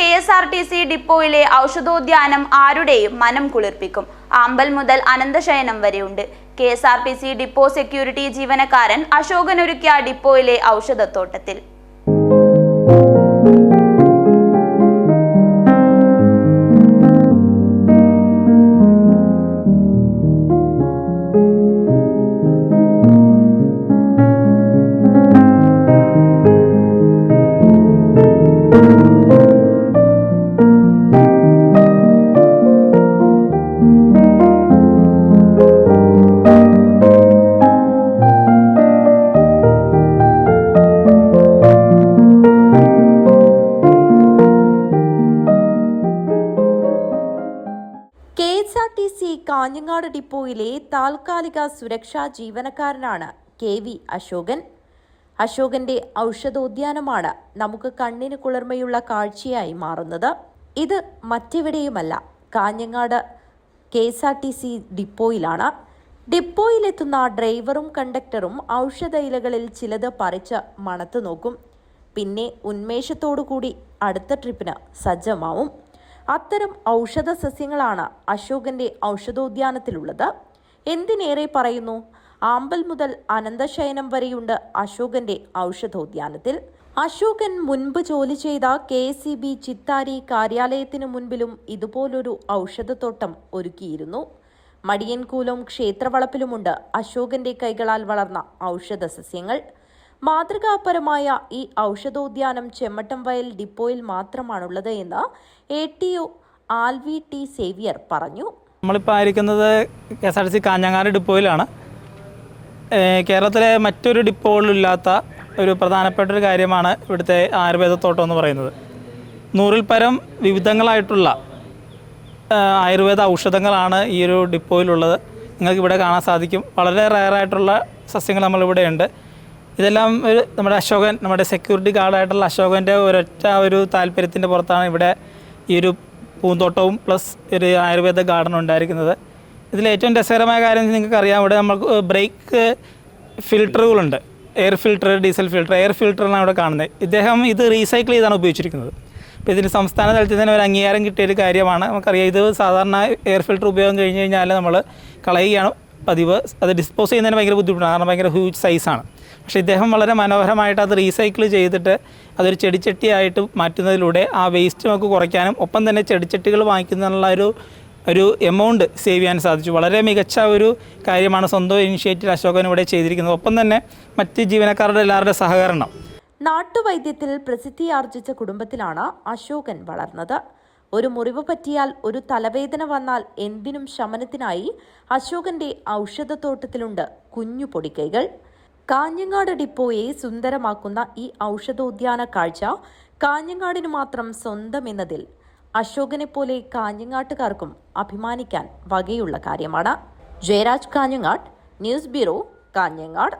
K S R T C ഡിപ്പോയിലെ ഔഷധോദ്യാനം ആരുടെയും മനം കുളിർപ്പിക്കും. ആമ്പൽ മുതൽ അനന്തശയനം വരെയുണ്ട്. K S R T C depot security ജീവനക്കാരൻ അശോകനൊരുക്കിയ ഡിപ്പോയിലെ ഔഷധത്തോട്ടത്തിൽ. കാഞ്ഞങ്ങാട് ഡിപ്പോയിലെ താൽക്കാലിക സുരക്ഷാ ജീവനക്കാരനാണ് കെ വി അശോകൻ. അശോകന്റെ ഔഷധോദ്യാനമാണ് നമുക്ക് കണ്ണിന് കുളിർമയുള്ള കാഴ്ചയായി മാറുന്നത്. ഇത് മറ്റെവിടെയുമല്ല Kanhangad K S R T C ഡിപ്പോയിലാണ്. ഡിപ്പോയിലെത്തുന്ന ഡ്രൈവറും കണ്ടക്ടറും ഔഷധ ഇലകളിൽ ചിലത് പറിച്ച് മണത്തു നോക്കും. പിന്നെ ഉന്മേഷത്തോടു കൂടി അടുത്ത ട്രിപ്പിന് സജ്ജമാവും. അത്തരം ഔഷധ സസ്യങ്ങളാണ് അശോകന്റെ ഔഷധോദ്യാനത്തിലുള്ളത്. എന്തിനേറെ പറയുന്നു? ആമ്പൽ മുതൽ അനന്തശയനം വരെയുണ്ട് അശോകന്റെ ഔഷധോദ്യാനത്തിൽ. അശോകൻ മുൻപ് ജോലി ചെയ്ത K S C B Chittari കാര്യാലയത്തിനു മുൻപിലും ഇതുപോലൊരു ഔഷധത്തോട്ടം ഒരുക്കിയിരുന്നു. മടിയൻകൂലം ക്ഷേത്രവളപ്പിലുമുണ്ട് അശോകന്റെ കൈകളാൽ വളർന്ന ഔഷധ സസ്യങ്ങൾ മാതൃകാപരമായ ഈ ഔഷധോദ്യാനം ചെമ്മട്ടം വയൽ ഡിപ്പോയിൽ മാത്രമാണുള്ളത് എന്ന് A T O Alvi T Xavier പറഞ്ഞു. നമ്മളിപ്പോൾ ആയിരിക്കുന്നത് K S R C Kanhangad ഡിപ്പോയിലാണ്. കേരളത്തിലെ മറ്റൊരു ഡിപ്പോകളിലില്ലാത്ത ഒരു പ്രധാനപ്പെട്ട ഒരു കാര്യമാണ് ഇവിടുത്തെ ആയുർവേദത്തോട്ടം എന്ന് പറയുന്നത്. നൂറിൽ പരം വിവിധങ്ങളായിട്ടുള്ള ആയുർവേദ ഔഷധങ്ങളാണ് ഈ ഒരു ഡിപ്പോയിലുള്ളത്. നിങ്ങൾക്ക് ഇവിടെ കാണാൻ സാധിക്കും. വളരെ റയറായിട്ടുള്ള സസ്യങ്ങൾ നമ്മളിവിടെ ഉണ്ട് ഇതെല്ലാം ഒരു നമ്മുടെ അശോകൻ നമ്മുടെ സെക്യൂരിറ്റി ഗാർഡായിട്ടുള്ള അശോകന്റെ ഒരൊറ്റ ഒരു താല്പര്യത്തിന്റെ പുറത്താണ് ഇവിടെ ഈ ഒരു പൂന്തോട്ടവും പ്ലസ് ഒരു ആയുർവേദ ഗാർഡൻ ഉണ്ടായിരിക്കുന്നത്. ഇതിൽ ഏറ്റവും രസകരമായ കാര്യം നിങ്ങൾക്ക് അറിയാം ഇവിടെ നമുക്ക് brake ഫിൽട്ടറുകളുണ്ട് air filter diesel filter air ഫിൽറ്ററാണ് ഇവിടെ കാണുന്നത്. ഇദ്ദേഹം ഇത് റീസൈക്കിൾ ചെയ്താണ് ഉപയോഗിച്ചിരിക്കുന്നത്. അപ്പോൾ ഇതിന് സംസ്ഥാന തലത്തിൽ തന്നെ ഒരു അംഗീകാരം കിട്ടിയൊരു കാര്യമാണ്. നമുക്കറിയാം ഇത് സാധാരണ എയർ ഫിൽട്ടർ ഉപയോഗം കഴിഞ്ഞ് കഴിഞ്ഞാൽ നമ്മൾ കളയുകയാണ് പതിവ്. അത് ഡിസ്പോസ് ചെയ്യുന്നതിന് ഭയങ്കര ബുദ്ധിമുട്ടാണ്. കാരണം ഭയങ്കര ഹ്യൂജ് സൈസാണ് പക്ഷേ ഇദ്ദേഹം വളരെ മനോഹരമായിട്ട് അത് റീസൈക്കിൾ ചെയ്തിട്ട് അതൊരു ചെടിച്ചട്ടിയായിട്ട് മാറ്റുന്നതിലൂടെ ആ വേസ്റ്റ് നമുക്ക് കുറയ്ക്കാനും ഒപ്പം തന്നെ ചെടിച്ചട്ടികൾ വാങ്ങിക്കുന്നതിനുള്ള ഒരു ഒരു എമൗണ്ട് സേവ് ചെയ്യാൻ സാധിച്ചു. വളരെ മികച്ച ഒരു കാര്യമാണ് സ്വന്തം ഇനിഷ്യേറ്റീവ് അശോകൻ ഇവിടെ ചെയ്തിരിക്കുന്നത്. ഒപ്പം തന്നെ മറ്റ് ജീവനക്കാരുടെ എല്ലാവരുടെ സഹകരണം. നാട്ടുവൈദ്യത്തിൽ പ്രസിദ്ധിയാർജിച്ച കുടുംബത്തിലാണ് അശോകൻ വളർന്നത്. ഒരു മുറിവ് പറ്റിയാൽ ഒരു തലവേദന വന്നാൽ എന്തിനും ശമനത്തിനായി അശോകന്റെ ഔഷധത്തോട്ടത്തിലുണ്ട് കുഞ്ഞു പൊടിക്കൈകൾ. കാഞ്ഞങ്ങാട് ഡിപ്പോയെ സുന്ദരമാക്കുന്ന ഈ ഔഷധോദ്യാന കാഴ്ച കാഞ്ഞങ്ങാടിന് മാത്രം സ്വന്തമെന്നതിൽ അശോകനെ പോലെ കാഞ്ഞങ്ങാട്ടുകാർക്കും അഭിമാനിക്കാൻ വകയുള്ള കാര്യമാണ്. Jayaraj Kanhangad news bureau Kanhangad.